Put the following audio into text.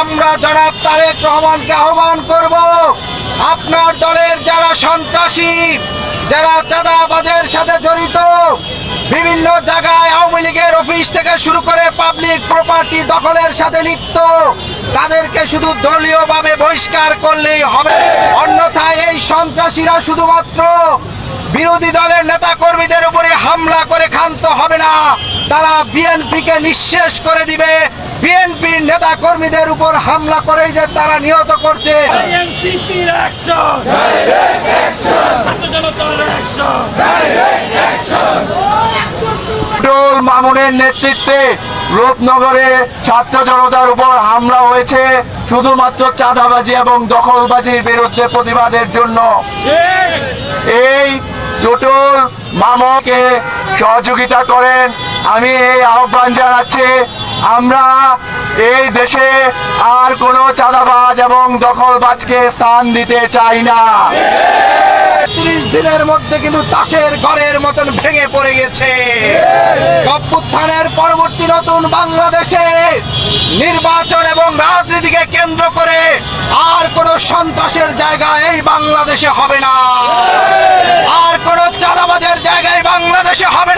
আমরা জনাব তারেক রহমানকে আহ্বান করব, আপনার দলের যারা সন্ত্রাসী, যারা চাঁদাবাজের সাথে জড়িত, বিভিন্ন জায়গায় আওয়ামী লীগের অফিস থেকে শুরু করে পাবলিক প্রপার্টি দখলের সাথে লিপ্ত, তাদেরকে শুধু দলীয়ভাবে বহিষ্কার করলেই হবে। অন্যথায় এই সন্ত্রাসীরা শুধুমাত্র বিরোধী দলের নেতা কর্মীদের উপরে হামলা করে ক্ষান্ত হবে না, তারা বিএনপিকে নিঃশেষ করে দিবে। বিএনপির নেতা হামলা করে যে তারা নিহত করছে। মামুনের নেতৃত্বে রূপনগরে ছাত্র জনতার উপর হামলা হয়েছে শুধুমাত্র চাঁদাবাজি এবং দখলবাজির বিরুদ্ধে প্রতিবাদের জন্য। এই টোটল মামকে সহযোগিতা করেন আমি এই আহ্বান জানাচ্ছি আমরা এই দেশে আর কোনো চাঁদাবাজ এবং দখলবাজকে স্থান দিতে চাই না। ত্রিশ দিনের মধ্যে কিন্তু তাসের ঘরের মতন ভেঙে পড়ে গেছে। পরবর্তী নতুন বাংলাদেশে নির্বাচন এবং রাজনীতিকে কেন্দ্র করে আর কোনো সন্ত্রাসের জায়গা এই বাংলাদেশে হবে না। আর কোনো চাঁদাবাজের জায়গায় বাংলাদেশে হবে